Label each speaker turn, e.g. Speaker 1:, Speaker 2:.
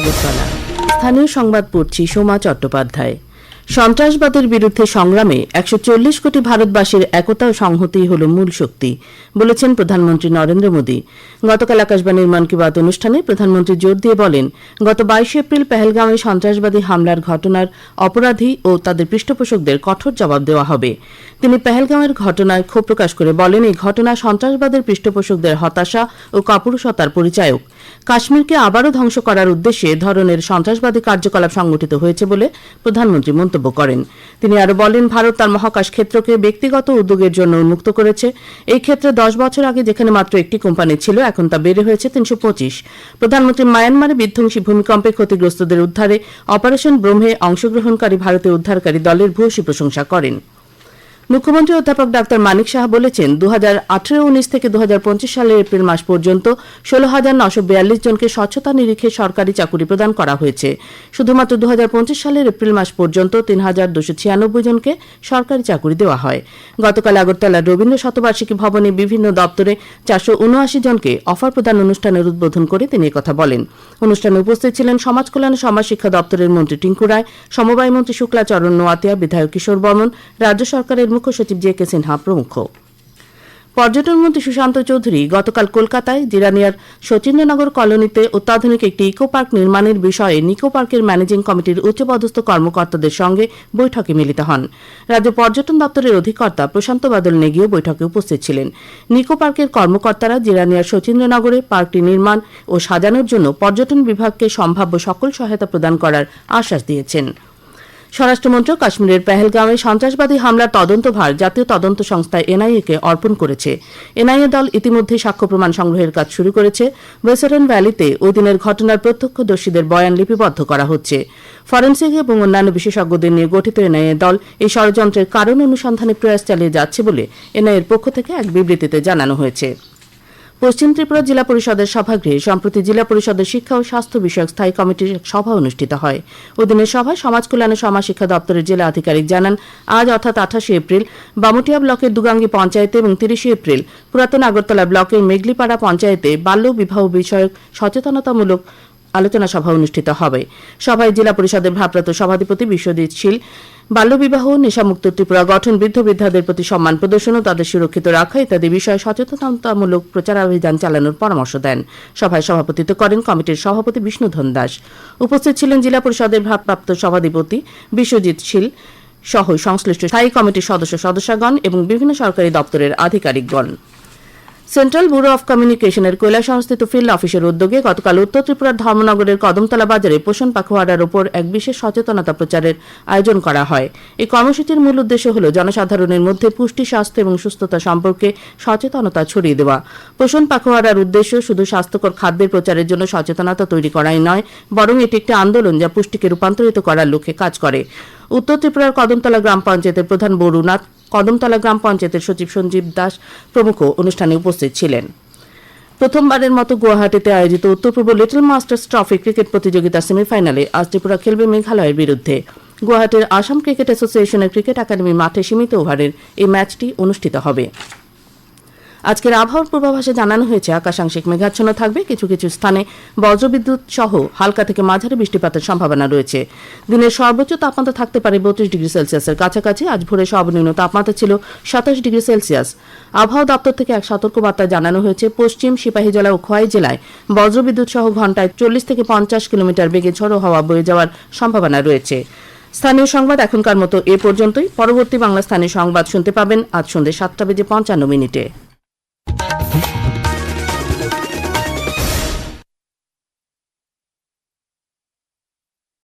Speaker 1: আগরতলা। স্থানীয় সংবাদ পড়ছি সোমা চট্টোপাধ্যায়। সন্ত্রাসবাদের বিরুদ্ধে সংগ্রামে একশো চল্লিশ কোটি ভারতবাসীর একতা ও সংহতি হল মূল শক্তি, বলেছেন প্রধানমন্ত্রী নরেন্দ্র মোদী। গতকাল আকাশবাণীর মন কি বাত অনুষ্ঠানে প্রধানমন্ত্রী জোর দিয়ে বলেন, গত বাইশে এপ্রিল পেহেলগাঁওয়ে সন্ত্রাসবাদী হামলার ঘটনার অপরাধী ও তাদের পৃষ্ঠপোষকদের কঠোর জবাব দেওয়া হবে। তিনি পেহেলগাঁওয়ের ঘটনায় ক্ষোভ প্রকাশ করে বলেন, এই ঘটনা সন্ত্রাসবাদের পৃষ্ঠপোষকদের হতাশা ও কাপুরুষতার পরিচায়ক। কাশ্মীরকে আবারও ধ্বংস করার উদ্দেশ্যে ধরনের সন্ত্রাসবাদী কার্যকলাপ সংগঠিত হয়েছে বলে প্রধানমন্ত্রী মন্তব্য করেন। তিনি আরও বলেন, ভারত তার মহাকাশ ক্ষেত্রকে ব্যক্তিগত উদ্যোগের জন্য উন্মুক্ত করেছে। এই ক্ষেত্রে দশ বছর আগে যেখানে মাত্র একটি কোম্পানি ছিল, এখন তা বেড়ে হয়েছে তিনশো পঁচিশ। প্রধানমন্ত্রী মায়ানমারে বিধ্বংসী ভূমিকম্পে ক্ষতিগ্রস্তদের উদ্ধারে অপারেশন ব্রহ্মে অংশগ্রহণকারী ভারতীয় উদ্ধারকারী দলের ভূয়সী প্রশংসা করেন। মুখ্যমন্ত্রী অধ্যাপক ডাক্তার মানিক সাহা বলেছেন দু হাজার আঠেরো উনিশ থেকে দু হাজার পঁচিশ সালের এপ্রিল মাস পর্যন্ত ষোলো হাজার নশো বিয়াল্লিশ জনকে স্বচ্ছতা নিরিখে সরকারি চাকুরি প্রদান করা হয়েছে। শুধুমাত্র দু হাজার পঁচিশ সালের এপ্রিল মাস পর্যন্ত তিন হাজার দুশো ছিয়ানব্বই জনকে সরকারি চাকুরি দেওয়া হয়। গতকাল আগরতলার রবীন্দ্র শতবার্ষিকী ভবনে বিভিন্ন দপ্তরে চারশো উনআশি জনকে অফার প্রদান অনুষ্ঠানের উদ্বোধন করে তিনি একথা বলেন। অনুষ্ঠানে উপস্থিত ছিলেন সমাজ কল্যাণ সমাজ শিক্ষা দপ্তরের মন্ত্রী টিঙ্কু রায়, সমবায় মন্ত্রী শুক্লাচরণ নোয়াতিয়া, বিধায়ক কিশোর বর্মন, রাজ্য সরকারের মুখ্য সচিব জে কে সিনহা প্রমুখ। পর্যটন মন্ত্রী সুশান্ত চৌধুরী গতকাল কলকাতায় জিরানিয়ার শচীন্দ্রনগর কলোনিতে অত্যাধুনিক একটি ইকো পার্ক নির্মাণের বিষয়ে নিকো পার্কের ম্যানেজিং কমিটির উচ্চপদস্থ কর্মকর্তাদের সঙ্গে বৈঠকে মিলিত হন। রাজ্য পর্যটন দপ্তরের অধিকর্তা প্রশান্ত বাদল নেগিও বৈঠকে উপস্থিত ছিলেন। নিকো পার্কের কর্মকর্তারা জিরানিয়ার শচীন্দ্রনগরে পার্কটি নির্মাণ ও সাজানোর জন্য পর্যটন বিভাগকে সম্ভাব্য সকল সহায়তা প্রদান করার আশ্বাস দিয়েছেন। স্বরাষ্ট্রমন্ত্রক কাশ্মীরের পেহেলগাঁওয়ে সন্ত্রাসবাদী হামলার তদন্তভার জাতীয় তদন্ত সংস্থা এনআইএ কে অর্পণ করেছে। এনআইএ দল ইতিমধ্যে সাক্ষ্য প্রমাণ সংগ্রহের কাজ শুরু করেছে। ওয়েসারন ভ্যালিতে ওই দিনের ঘটনার প্রত্যক্ষদর্শীদের বয়ান লিপিবদ্ধ করা হচ্ছে। ফরেন্সিক এবং অন্যান্য বিশেষজ্ঞদের নিয়ে গঠিত এনআইএ দল এই ষড়যন্ত্রের কারণ অনুসন্ধানে প্রয়াস চালিয়ে যাচ্ছে বলে এনআইএর পক্ষ থেকে এক বিবৃতিতে জানানো হয়েছে। পশ্চিম ত্রিপুরা জেলা পরিষদের সভাগৃহে সম্প্রতি জেলা পরিষদের শিক্ষা ও স্বাস্থ্য বিষয়ক স্থায়ী কমিটির সভা অনুষ্ঠিত হয়। ওদিনের সভায় সমাজ কল্যাণ ও সমাজ শিক্ষা দপ্তরের জেলা আধিকারিক জানান, আজ অর্থাৎ আঠাশে এপ্রিল, বামুটিয়া ব্লকের দুগাঙ্গি পঞ্চায়েতে এবং তিরিশে এপ্রিল, পুরাতন আগরতলা ব্লকের মেঘলিপাড়া পঞ্চায়েতে বাল্য বিবাহ বিষয়ক সচেতনতামূলক আলোচনা সভা অনুষ্ঠিত হবে। সভায় জেলা পরিষদের ভারপ্রাপ্ত সভাধিপতি বিশ্বজিৎ শীল, বাল্যবিবাহ, নেশামুক্ত ত্রিপুরা, গঠন বৃদ্ধ বৃদ্ধাদের প্রতি সম্মান প্রদর্শন ও তাদের সুরক্ষিত রাখা ইত্যাদি বিষয়ে সচেতনতামূলক প্রচারাভিযান চালানোর পরামর্শ দেন। সভায় সভাপতিত্ব করেন কমিটির সভাপতি বিষ্ণুধন দাস। উপস্থিত ছিলেন জেলা পরিষদের ভারপ্রাপ্ত সভাধিপতি বিশ্বজিৎ শীল সহ সংশ্লিষ্ট স্থায়ী কমিটির সদস্য সদস্যগণ এবং বিভিন্ন সরকারি দপ্তরের আধিকারিকগণ। সেন্ট্রাল ব্যুরো অফ কমিউনিকেশনের কৈলাসহস্থিত ফিল্ড অফিসের উদ্যোগে গতকাল উত্তর ত্রিপুরার ধর্মনগরের কদমতলা বাজারে পোষণ পাখোয়াড়ার উপর এক বিশেষ সচেতনতা প্রচারের আয়োজন করা হয়। এই কর্মসূচির মূল উদ্দেশ্য হল জনসাধারণের মধ্যে পুষ্টি, স্বাস্থ্য এবং সুস্থতা সম্পর্কে সচেতনতা ছড়িয়ে দেওয়া। পোষণ পাখোয়াড়ার উদ্দেশ্য শুধু স্বাস্থ্যকর খাদ্যের প্রচারের জন্য সচেতনতা তৈরি করাই নয়, বরং এটি একটি আন্দোলন যা পুষ্টিকে রূপান্তরিত করার লক্ষ্যে কাজ করে। উত্তর ত্রিপুরার কদমতলা গ্রাম পঞ্চায়েতের প্রধান বরুনাথ কদমতলা গ্রাম পঞ্চায়েতের সচিব সঞ্জীব দাস প্রমুখ অনুষ্ঠানে উপস্থিত ছিলেন। প্রথমবারের মতো গুয়াহাটিতে আয়োজিত উত্তর পূর্ব লিটল মাস্টার্স ট্রফি ক্রিকেট প্রতিযোগিতার সেমিফাইনালে আজ ত্রিপুরা খেলবে মেঘালয়ের বিরুদ্ধে। গুয়াহাটির আসাম ক্রিকেট অ্যাসোসিয়েশনের ক্রিকেট একাডেমি মাঠে সীমিত ওভারের এই ম্যাচটি অনুষ্ঠিত হবে। আজকের আবহাওয়ার পূর্বাভাসে জানানো হয়েছে, আকাশাংশিক মেঘাচ্ছন্ন থাকবে, কিছু কিছু স্থানে বজ্রবিদ্যুৎ সহ হালকা থেকে মাঝারি বৃষ্টিপাতের সম্ভাবনা রয়েছে। দিনের সর্বোচ্চ তাপমাত্রা থাকতে পারে বত্রিশ ডিগ্রি সেলসিয়াসের কাছাকাছি, আজ ভোরে সর্বনিম্ন তাপমাত্রা ছিল সাতাশ ডিগ্রি সেলসিয়াস। আবহাওয়া দপ্তর থেকে এক সতর্কবার্তায় জানানো হয়েছে, পশ্চিম সিপাহীজলা ও খোয়াই জেলায় বজ্রবিদ্যুৎ সহ ঘন্টায় চল্লিশ থেকে পঞ্চাশ কিলোমিটার বেগে ঝড়ো হাওয়া বয়ে যাওয়ার সম্ভাবনা রয়েছে। স্থানীয় সংবাদ এখনকার মতো এ পর্যন্তই। পরবর্তী বাংলা স্থানীয় সংবাদ শুনতে পাবেন আজ সন্ধ্যে সাতটা বেজে পঞ্চান্ন মিনিটে।